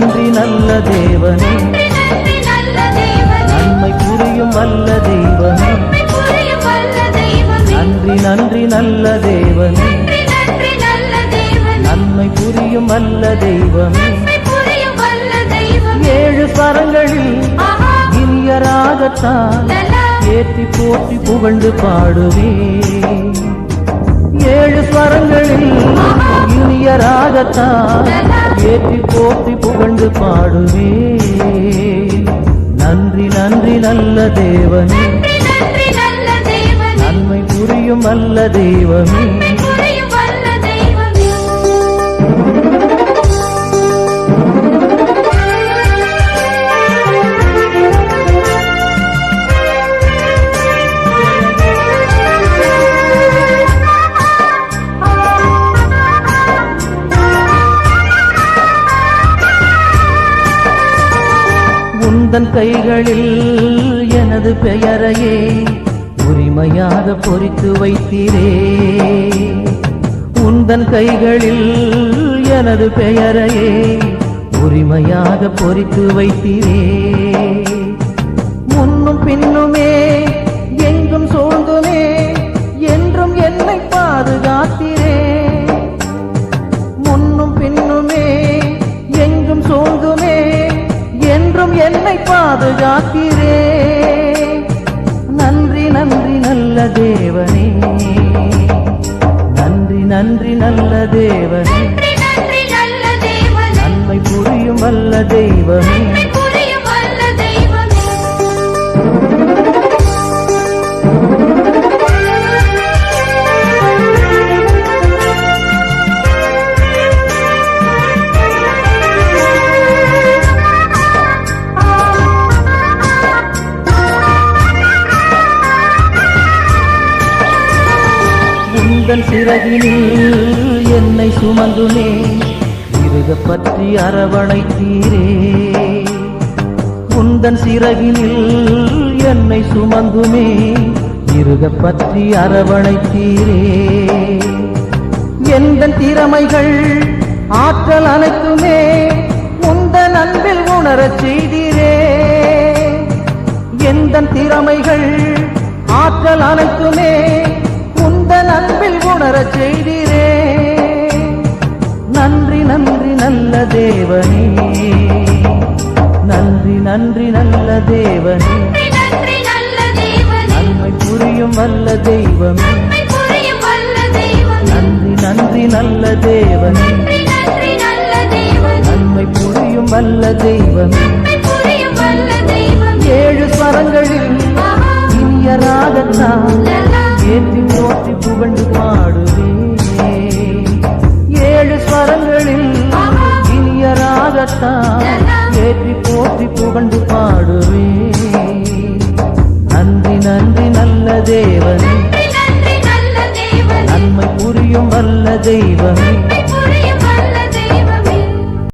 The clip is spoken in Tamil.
நன்றி நல்ல தேவனே. நன்மை புரியும் வல்ல தெய்வமே. நன்றி நன்றி நல்ல தேவனே. நன்மை புரியும் வல்ல தெய்வமே. ஏழு கரங்களில் இனிய ராகத்தான் ஏற்றி போற்றி புகழ்ந்து பாடுவே ஏழு ஸ்வரங்களில் இனிய ராகத்தான் ஏற்றி போற்றி புகழ்ந்து பாடுவே நன்றி நன்றி நல்ல தேவனே. நல்ல நன்மை புரியும் அல்ல தெய்வமே. உந்தன் கைகளில் எனது பெயரையே உரிமையாக பொறித்து வைத்தீரே. உந்தன் கைகளில் எனது பெயரையே உரிமையாக பொறித்து வைத்தீரே. முன்னும் பின்னுமே என்னை பாதுகாக்கிறே. நன்றி நன்றி நல்ல தேவனே. நன்றி நன்றி நல்ல தேவனே. நன்றி நன்றி நல்ல தேவனே. நன்மை புரியும் வல்ல தெய்வமே. உந்தன் சிறகினில் என்னை சுமந்துனே இருக பற்றி அரவணைத்தீரே. உந்தன் சிறகினில் என்னை சுமந்துமே. இருக பற்றி அரவணைத்தீரே. எந்த திறமைகள் ஆற்றல் அனைத்துமே. உந்தன் அன்பில் உணரச் செய்தீர். உணரச் செய்தீரே. நன்றி நன்றி நல்ல தேவனே. நன்றி நன்றி நல்ல தேவனே. நன்மை புரியும் வல்ல தெய்வமே. நன்றி நன்றி நல்ல தேவனே. நன்மை புரியும் வல்ல தெய்வமே. ஏழு ஸ்வரங்களில் இனிய ராகத்தான் போற்றி புகழ்ந்து பாடுவே ஏழு ஸ்வரங்களில் இனிய ராகத்தான் ஏற்றி போற்றி புகழ்ந்து பாடுவே நன்றி நன்றி நல்ல தேவனே. நன்மை புரியும் வல்ல தெய்வமே.